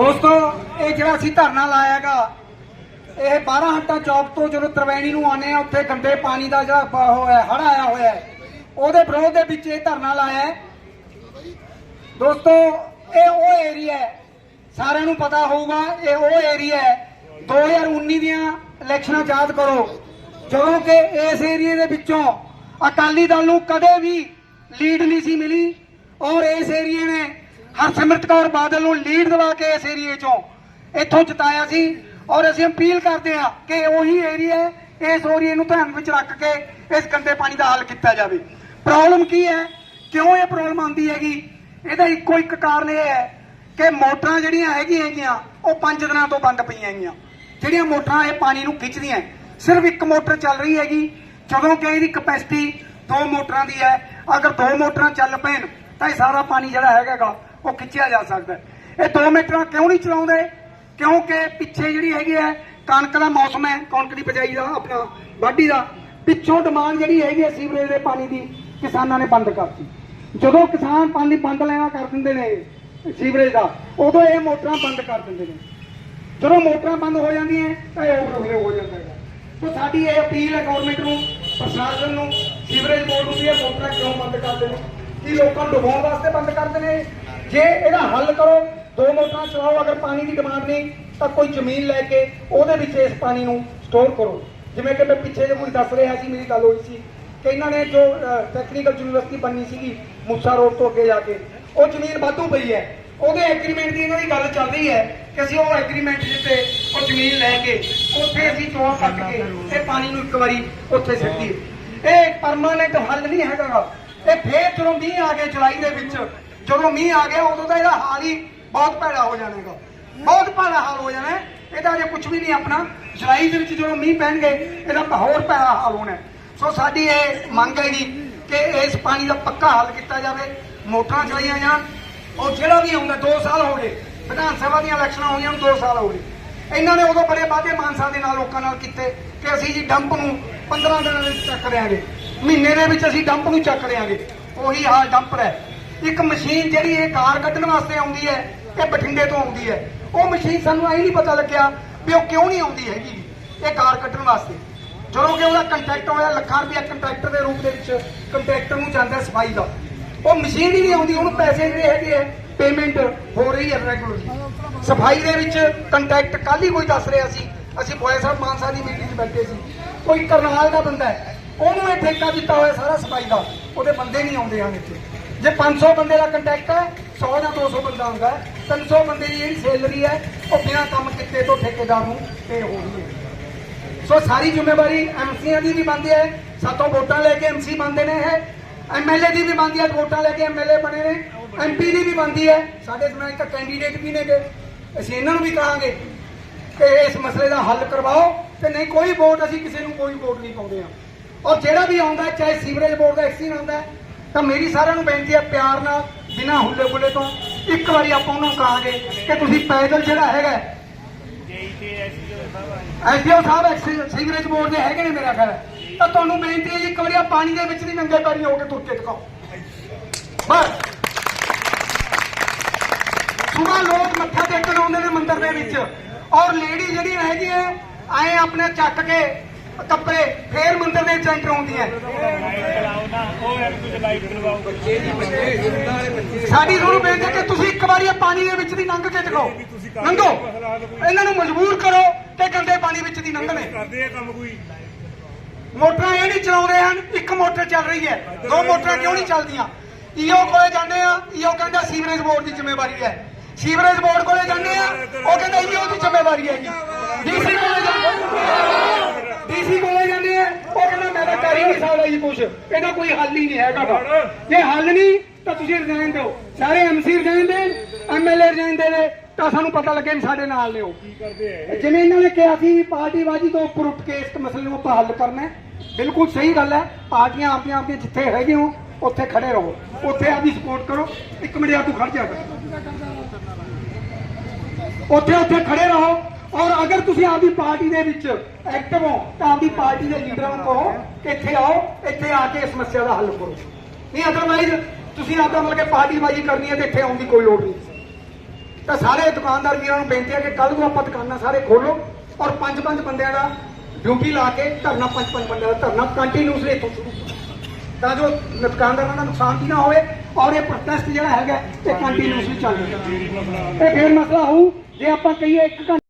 ਦੋਸਤੋ, ਇਹ ਜਿਹੜਾ ਅਸੀਂ ਧਰਨਾ ਲਾਇਆਗਾ ਇਹ 12 ਹੰਟਾ ਚੌਕ ਤੋਂ ਜਦੋਂ ਤਰਵੈਣੀ ਨੂੰ ਆਨੇ ਆ ਉੱਥੇ ਗੰਦੇ ਪਾਣੀ ਦਾ ਜਿਹੜਾ ਬ- ਹੜ ਆਇਆ ਹੋਇਆ ਉਹਦੇ ਵਿਰੋਧ ਦੇ ਵਿੱਚ ਇਹ ਧਰਨਾ ਲਾਇਆ ਹੈ। ਦੋਸਤੋ, ਇਹ ਉਹ ਏਰੀਆ ਹੈ। ਸਾਰਿਆਂ ਨੂੰ ਪਤਾ ਹੋਊਗਾ, ਇਹ ਉਹ ਏਰੀਆ ਹੈ। 2019 ਦੀਆਂ ਇਲੈਕਸ਼ਨਾਂ ਯਾਦ ਕਰੋ। ਜਦੋਂ ਕਿ ਇਸ ਏਰੀਏ ਦੇ ਵਿੱਚੋਂ ਅਕਾਲੀ ਦਲ ਨੂੰ ਕਦੇ ਵੀ ਲੀਡ ਨਹੀਂ ਸੀ ਮਿਲੀ ਔਰ ਇਸ ਏਰੀਏ ਨੇ ਹਰਸਿਮਰਤ ਕੌਰ ਬਾਦਲ ਨੂੰ ਲੀਡ ਦਿਵਾ ਕੇ ਇਸ ਏਰੀਏ ਚੋਂ ਇੱਥੋਂ ਜਿਤਾਇਆ ਸੀ ਔਰ ਅਸੀਂ ਅਪੀਲ ਕਰਦੇ ਹਾਂ ਕਿ ਉਹੀ ਏਰੀਆ ਇਸ ਏਰੀਏ ਨੂੰ ਧਿਆਨ ਵਿੱਚ ਰੱਖ ਕੇ ਇਸ ਗੰਦੇ ਪਾਣੀ ਦਾ ਹੱਲ ਕੀਤਾ ਜਾਵੇ। ਪ੍ਰੋਬਲਮ ਕੀ ਹੈ? ਕਿਉਂ ਇਹ ਪ੍ਰੋਬਲਮ ਆਉਂਦੀ ਹੈਗੀ? ਇਹਦਾ ਇੱਕੋ ਇੱਕ ਕਾਰਨ ਇਹ ਹੈ ਕਿ ਮੋਟਰਾਂ ਜਿਹੜੀਆਂ ਹੈਗੀਆਂ ਹੈਗੀਆਂ, ਉਹ ਪੰਜ ਦਿਨਾਂ ਤੋਂ ਬੰਦ ਪਈਆਂ ਹੈਗੀਆਂ। ਜਿਹੜੀਆਂ ਮੋਟਰਾਂ ਇਹ ਪਾਣੀ ਨੂੰ ਖਿੱਚਦੀਆਂ ਸਿਰਫ ਇੱਕ ਮੋਟਰ ਚੱਲ ਰਹੀ ਹੈਗੀ, ਜਦੋਂ ਕਿ ਇਹਦੀ ਕਪੈਸਿਟੀ ਦੋ ਮੋਟਰਾਂ ਦੀ ਹੈ। ਅਗਰ ਦੋ ਮੋਟਰਾਂ ਚੱਲ ਪੈਣ, ਤਾਂ ਇਹ ਸਾਰਾ ਪਾਣੀ ਜਿਹੜਾ ਹੈਗਾਗਾ ਉਹ ਖਿੱਚਿਆ ਜਾ ਸਕਦਾ ਇਹ ਦੋ ਮੀਟਰਾਂ ਕਿਉਂ ਨਹੀਂ ਚਲਾਉਂਦੇ? ਕਿਉਂਕਿ ਪਿੱਛੇ ਜਿਹੜੀ ਹੈਗੀ ਹੈ, ਕਣਕ ਦਾ ਮੌਸਮ ਹੈ, ਕਣਕ ਦੀ ਬਿਜਾਈ ਦਾ, ਆਪਣਾ ਵਾਢੀ ਦਾ। ਪਿੱਛੋਂ ਡਿਮਾਂਡ ਜਿਹੜੀ ਹੈਗੀ ਹੈ ਸੀਵਰੇਜ ਦੇ ਪਾਣੀ ਦੀ, ਕਿਸਾਨਾਂ ਨੇ ਬੰਦ ਕਰਤੀ। ਜਦੋਂ ਕਿਸਾਨ ਪਾਣੀ ਬੰਦ ਲੈਣਾ ਕਰ ਦਿੰਦੇ ਨੇ, ਸੀਵਰੇਜ ਦਾ, ਉਦੋਂ ਇਹ ਮੋਟਰਾਂ ਬੰਦ ਕਰ ਦਿੰਦੇ ਨੇ। ਜਦੋਂ ਮੋਟਰਾਂ ਬੰਦ ਹੋ ਜਾਂਦੀਆਂ, ਤਾਂ ਇਹ ਓਵਰਫਲੋ ਹੋ ਜਾਂਦਾ ਹੈ ਸੋ ਸਾਡੀ ਇਹ ਅਪੀਲ ਹੈ ਗਵਰਨਮੈਂਟ ਨੂੰ, ਪ੍ਰਸ਼ਾਸਨ ਨੂੰ, ਸੀਵਰੇਜ ਬੋਰਡ ਨੂੰ ਵੀ ਇਹ ਮੋਟਰਾਂ ਕਿਉਂ ਬੰਦ ਕਰਦੇ ਨੇ? ਕੀ ਲੋਕਾਂ ਨੂੰ ਡੁਬਾਉਣ ਵਾਸਤੇ ਬੰਦ ਕਰਦੇ ਨੇ? ਜੇ ਇਹਦਾ ਹੱਲ ਕਰੋ, ਦੋ ਮੋਟਰਾਂ ਚਲਾਓ, ਅਗਰ ਪਾਣੀ ਦੀ ਡਿਮਾਂਡ ਨਹੀਂ, ਤਾਂ ਕੋਈ ਜ਼ਮੀਨ ਲੈ ਕੇ ਉਹਦੇ ਵਿੱਚ ਇਸ ਪਾਣੀ ਨੂੰ ਸਟੋਰ ਕਰੋ। ਜਿਵੇਂ ਕਿ ਮੈਂ ਪਿੱਛੇ ਜੇ ਕੋਈ ਦੱਸ ਰਿਹਾ ਸੀ, ਮੇਰੀ ਗੱਲ ਹੋਈ ਸੀ ਕਿ ਇਹਨਾਂ ਨੇ ਜੋ ਟੈਕਨੀਕਲ ਯੂਨੀਵਰਸਿਟੀ ਬਣਨੀ ਸੀਗੀ, ਮੂਸਾ ਰੋਡ ਤੋਂ ਅੱਗੇ ਜਾ ਕੇ, ਉਹ ਜ਼ਮੀਨ ਵਾਧੂ ਪਈ ਹੈ। ਉਹਦੇ ਐਗਰੀਮੈਂਟ ਦੀ ਇਹਨਾਂ ਦੀ ਗੱਲ ਚੱਲ ਰਹੀ ਹੈ ਕਿ ਅਸੀਂ ਉਹ ਐਗਰੀਮੈਂਟ ਜਿੱਤੇ ਉਹ ਜ਼ਮੀਨ ਲੈ ਕੇ, ਉੱਥੇ ਅਸੀਂ ਚੋਣ ਕੱਟ ਕੇ ਇਹ ਪਾਣੀ ਨੂੰ ਇੱਕ ਵਾਰੀ ਉੱਥੇ ਸਿੱਟੀ। ਇਹ ਪਰਮਾਨੈਂਟ ਹੱਲ ਨਹੀਂ ਹੈਗਾ ਗਾ। ਇਹ ਫੇਰ ਜਦੋਂ ਮੀਂਹ ਆ ਗਏ ਜੁਲਾਈ ਦੇ ਵਿੱਚ ਜਦੋਂ ਮੀਂਹ ਆ ਗਿਆ, ਉਦੋਂ ਤਾਂ ਇਹਦਾ ਹਾਲ ਹੀ ਬਹੁਤ ਭੈੜਾ ਹੋ ਜਾਣਾਗਾ ਬਹੁਤ ਭੈੜਾ ਹਾਲ ਹੋ ਜਾਣਾ ਹੈ। ਇਹਦਾ ਅਜੇ ਕੁਝ ਵੀ ਨਹੀਂ ਆਪਣਾ। ਜੁਲਾਈ ਦੇ ਵਿੱਚ ਜਦੋਂ ਮੀਂਹ ਪੈਣਗੇ, ਇਹਦਾ ਤਾਂ ਹੋਰ ਭੈੜਾ ਹਾਲ ਹੋਣਾ ਸੋ ਸਾਡੀ ਇਹ ਮੰਗ ਹੈਗੀ ਕਿ ਇਸ ਪਾਣੀ ਦਾ ਪੱਕਾ ਹੱਲ ਕੀਤਾ ਜਾਵੇ, ਮੋਟਰਾਂ ਚਲਾਈਆਂ ਜਾਣ। ਔਰ ਜਿਹੜਾ ਵੀ ਆਉਂਦਾ 2 ਸਾਲ ਹੋ ਗਏ। ਵਿਧਾਨ ਸਭਾ ਦੀਆਂ ਇਲੈਕਸ਼ਨਾਂ ਹੋਈਆਂ ਨੂੰ 2 ਸਾਲ ਹੋ ਗਏ। ਇਹਨਾਂ ਨੇ ਉਦੋਂ ਬੜੇ ਵਾਅਦੇ ਮਾਨਸਾ ਦੇ ਨਾਲ ਲੋਕਾਂ ਨਾਲ ਕੀਤੇ ਕਿ ਅਸੀਂ ਜੀ ਡੰਪ ਨੂੰ 15 ਦਿਨਾਂ ਵਿੱਚ ਚੱਕ ਲਿਆਂਗੇ ਮਹੀਨੇ ਦੇ ਵਿੱਚ ਅਸੀਂ ਡੰਪ ਨੂੰ ਚੱਕ ਲਿਆਂਗੇ ਉਹੀ ਹਾਲ ਡੰਪਰ ਹੈ ਇੱਕ ਮਸ਼ੀਨ ਜਿਹੜੀ ਇਹ ਕਾਰ ਕੱਢਣ ਵਾਸਤੇ ਆਉਂਦੀ ਹੈ ਇਹ ਬਠਿੰਡੇ ਤੋਂ ਆਉਂਦੀ ਹੈ। ਉਹ ਮਸ਼ੀਨ ਸਾਨੂੰ ਐਂ ਨਹੀਂ ਪਤਾ ਲੱਗਿਆ ਵੀ ਉਹ ਕਿਉਂ ਨਹੀਂ ਆਉਂਦੀ ਹੈਗੀ। ਇਹ ਕਾਰ ਕੱਢਣ ਵਾਸਤੇ। ਜਦੋਂ ਕਿ ਉਹਦਾ ਕੰਟਰੈਕਟ ਹੋਇਆ ਲੱਖਾਂ ਰੁਪਇਆ ਕੰਟਰੈਕਟਰ ਦੇ ਰੂਪ ਦੇ ਵਿੱਚ, ਕੰਟਰੈਕਟਰ ਨੂੰ ਜਾਂਦਾ ਸਫ਼ਾਈ ਦਾ। ਉਹ ਮਸ਼ੀਨ ਹੀ ਨਹੀਂ ਆਉਂਦੀ, ਉਹਨੂੰ ਪੈਸੇ ਜਿਹੜੇ ਹੈਗੇ ਆ ਪੇਮੈਂਟ ਹੋ ਰਹੀ ਹੈ ਰੈਗੂਲਰਲੀ ਸਫ਼ਾਈ ਦੇ ਵਿੱਚ ਕੰਟਰੈਕਟ ਕੱਲ ਹੀ ਕੋਈ ਦੱਸ ਰਿਹਾ ਸੀ। ਅਸੀਂ ਬੋਏ ਸਾਹਿਬ ਮਾਨਸਾ ਦੀ ਮੀਟਿੰਗ 'ਚ ਬੈਠੇ ਸੀ। ਕੋਈ ਕਰਨਾਲ ਦਾ ਬੰਦਾ ਹੈ, ਉਹਨੂੰ ਇਹ ਠੇਕਾ ਦਿੱਤਾ ਹੋਇਆ ਸਾਰਾ ਸਫ਼ਾਈ ਦਾ। ਉਹਦੇ ਬੰਦੇ ਨਹੀਂ ਆਉਂਦੇ ਹਨ ਇੱਥੇ। ਜੇ 500 ਬੰਦੇ ਦਾ ਕੰਟੈਕਟ ਹੈ 100 ਜਾਂ 200 ਬੰਦਾ ਹੁੰਦਾ ਹੈ। 300 ਬੰਦੇ ਦੀ ਜਿਹੜੀ ਸੈਲਰੀ ਹੈ, ਉਹ ਬਿਨਾਂ ਕੰਮ ਕੀਤੇ ਤੋਂ ਠੇਕੇਦਾਰ ਨੂੰ ਪੇ ਹੋ ਹੈ। ਸੋ ਸਾਰੀ ਜ਼ਿੰਮੇਵਾਰੀ ਐਮਸੀਆਂ ਦੀ ਵੀ ਬਣਦੀ ਹੈ, ਸਾਤੋਂ ਵੋਟਾਂ ਲੈ ਕੇ ਐਮਸੀ ਬਣਦੇ ਨੇ ਇਹ ਐਮਐਲਏ ਦੀ ਵੀ ਬਣਦੀ ਹੈ, ਵੋਟਾਂ ਲੈ ਕੇ ਐਮਐਲਏ ਬਣੇ ਨੇ ਐਮਪੀ ਦੀ ਵੀ ਬਣਦੀ ਹੈ। ਸਾਡੇ ਸਮੇਂ ਇੱਕ ਕੈਂਡੀਡੇਟ ਵੀ ਨੇਗੇ ਅਸੀਂ ਇਹਨਾਂ ਨੂੰ ਵੀ ਕਹਾਂਗੇ ਕਿ ਇਸ ਮਸਲੇ ਦਾ ਹੱਲ ਕਰਵਾਓ ਤੇ ਨਹੀਂ ਕੋਈ ਵੋਟ ਅਸੀਂ ਕਿਸੇ ਨੂੰ ਕੋਈ ਵੋਟ ਨਹੀਂ ਪਾਉਂਦੇ ਆ ਔਰ ਜਿਹੜਾ ਵੀ ਆਉਂਦਾ ਚਾਹੇ ਸੀਵਰੇਜ ਬੋਰਡ ਦਾ ਐਕਸੀਨ ਆਉਂਦਾ ਤਾਂ ਮੇਰੀ ਸਾਰਿਆਂ ਨੂੰ ਬੇਨਤੀ ਹੈ ਪਿਆਰ ਨਾਲ, ਬਿਨਾਂ ਹੁੱਲੇ ਬੁੱਲੇ ਤੋਂ, ਇੱਕ ਵਾਰੀ ਆਪਾਂ ਉਹਨੂੰ ਕਹਾਂਗੇ ਕਿ ਤੁਸੀਂ ਪੈਦਲ ਜਿਹੜਾ ਹੈਗਾ ਐਸਡੀਓ ਸਾਹਿਬ ਸੀਵਰੇਜ ਬੋਰਡ ਦੇ ਹੈਗੇ ਨੇ ਮੇਰਾ ਖਿਆਲ। ਤਾਂ ਤੁਹਾਨੂੰ ਬੇਨਤੀ ਹੈ ਜੀ, ਇੱਕ ਵਾਰੀ ਆਹ ਪਾਣੀ ਦੇ ਵਿੱਚ ਦੀ ਨੰਗੇ ਪੈਰੀ ਹੋ ਕੇ ਤੁਰ ਕੇ ਦਿਖਾਓ। ਬਸ। ਸੁਬਾ ਲੋਕ ਮੱਥਾ ਟੇਕਣ ਆਉਂਦੇ ਨੇ ਮੰਦਿਰ ਦੇ ਵਿੱਚ। ਔਰ ਲੇਡੀ ਜਿਹੜੀ ਹੈਗੀ ਹੈ ਆਏ ਆਪਣੇ ਚੱਕ ਕੇ ਕੱਪੜੇ ਫੇਰ ਮੰਦਰ ਦੇ ਵਿੱਚ ਐਂਟਰ ਹੁੰਦੀਆਂ ਸਾਡੀ ਤੁਹਾਨੂੰ ਬੇਨਤੀ ਹੈ ਕਿ ਤੁਸੀਂ ਇੱਕ ਵਾਰੀ ਇਹ ਪਾਣੀ ਦੇ ਵਿੱਚ ਦੀ ਲੰਘ ਕੇ ਦਿਖਾਓ ਲੰਘੋ ਇਹਨਾਂ ਨੂੰ ਮਜਬੂਰ ਕਰੋ ਕਿ ਗੰਦੇ ਪਾਣੀ ਵਿੱਚ ਦੀ ਲੰਘਣੇ ਕਰਦੇ ਆ ਕੰਮ ਕੋਈ ਮੋਟਰਾਂ ਇਹ ਨਹੀਂ ਚਲਾਉਂਦੇ ਹਨ, ਇੱਕ ਮੋਟਰ ਚੱਲ ਰਹੀ ਹੈ। ਦੋ ਮੋਟਰਾਂ ਕਿਉਂ ਨਹੀਂ ਚੱਲਦੀਆਂ? ਈਓ ਕੋਲੇ ਜਾਂਦੇ ਆ, ਈਓ ਕਹਿੰਦਾ ਸੀਵਰੇਜ ਬੋਰਡ ਦੀ ਜ਼ਿੰਮੇਵਾਰੀ ਹੈ। ਸੀਵਰੇਜ ਬੋਰਡ ਕੋਲੇ ਜਾਂਦੇ ਆ, ਉਹ ਕਹਿੰਦਾ ਈਓ ਦੀ ਜ਼ਿੰਮੇਵਾਰੀ ਹੈ ਜੀ ਡੀਸੀ ਕੋਲੇ ਜਾਂਦੇ ਡੀਸੀ ਕੋਲੇ ਜਾਂਦੇ ਆ ਉਹ ਕਹਿੰਦਾ ਮੈਂ ਤਾਂ ਕਰ ਹੀ ਨਹੀਂ ਸਕਦਾ ਜੀ ਕੁਝ ਇਹਦਾ ਕੋਈ ਹੱਲ ਹੀ ਨਹੀਂ ਹੈਗਾ ਗਾ। ਜੇ ਹੱਲ ਨਹੀਂ ਤਾਂ ਤੁਸੀਂ ਰਿਜ਼ਾਈਨ ਦਿਓ। ਸਾਰੇ ਐਮਸੀ ਰਿਜ਼ਾਈਨ ਦੇਣ ਐਮਐਲਏ ਰਿਜ਼ਾਈਨ ਦੇਵੇ ਤਾਂ ਸਾਨੂੰ ਪਤਾ ਲੱਗੇ ਵੀ ਸਾਡੇ ਨਾਲ ਨੇ ਉਹ। ਕਰਦੇ ਆ ਜਿਵੇਂ ਇਹਨਾਂ ਨੇ ਕਿਹਾ ਸੀ ਪਾਰਟੀਬਾਜ਼ੀ ਤੋਂ ਉੱਪਰ ਉੱਠ ਕੇ ਇਸ ਮਸਲੇ ਨੂੰ ਆਪਾਂ ਹੱਲ ਕਰਨਾ ਹੈ। ਬਿਲਕੁਲ ਸਹੀ ਗੱਲ ਹੈ। ਪਾਰਟੀਆਂ ਆਪਣੀਆਂ ਆਪਣੀਆਂ ਜਿੱਥੇ ਹੈਗੇ ਹੋ ਉੱਥੇ ਖੜੇ ਰਹੋ। ਉੱਥੇ ਆਪਦੀ ਸਪੋਰਟ ਕਰੋ। ਇੱਕ ਮਿੰਟ ਆ ਤੂੰ ਖੜ ਜਾ। ਉੱਥੇ ਉੱਥੇ ਖੜੇ ਰਹੋ। ਅਗਰ ਤੁਸੀਂ ਆਪਦੀ ਪਾਰਟੀ ਦੇ ਵਿੱਚ ਐਕਟਿਵ ਹੋ, ਤਾਂ ਆਪਦੀ ਪਾਰਟੀ ਦੇ ਲੀਡਰਾਂ ਨੂੰ ਕਹੋ ਕਿ ਇੱਥੇ ਆਓ, ਇੱਥੇ ਆ ਕੇ ਇਸ ਸਮੱਸਿਆ ਦਾ ਹੱਲ ਕਰੋ। ਨਹੀਂ ਅਦਰਵਾਈਜ਼ ਤੁਸੀਂ ਆਪਦਾ ਮਤਲਬ ਕਿ ਪਾਰਟੀਬਾਜ਼ੀ ਕਰਨੀ ਹੈ ਤੇ ਇੱਥੇ ਆਉਣ ਦੀ ਕੋਈ ਲੋੜ ਨਹੀਂ। ਤਾਂ ਸਾਰੇ ਦੁਕਾਨਦਾਰ ਵੀਰਾਂ ਨੂੰ ਬੇਨਤੀ ਹੈ ਕਿ ਕੱਲ ਨੂੰ ਆਪਾਂ ਦੁਕਾਨਾਂ ਸਾਰੇ ਖੋਲੋ ਔਰ ਪੰਜ ਪੰਜ ਬੰਦਿਆਂ ਦਾ ਡਿਊਟੀ ਲਾ ਕੇ ਧਰਨਾ ਪੰਜ ਪੰਜ ਬੰਦਿਆਂ ਦਾ ਧਰਨਾ ਕੰਟੀਨਿਊਸਲੀ ਇੱਥੋਂ ਸ਼ੁਰੂ ਕਰੋ। ਤਾਂ ਜੋ ਦੁਕਾਨਦਾਰਾਂ ਦਾ ਨੁਕਸਾਨ ਵੀ ਨਾ ਹੋਵੇ ਔਰ ਇਹ ਪ੍ਰੋਟੈਸਟ ਜਿਹੜਾ ਹੈਗਾ, ਇਹ ਕੰਟੀਨਿਊਸਲੀ ਚੱਲ ਰਿਹਾ। ਇਹ ਫੇਰ ਮਸਲਾ ਹੋਊ, ਜੇ ਆਪਾਂ ਕਹੀਏ ਇੱਕ ਘੰਟਾ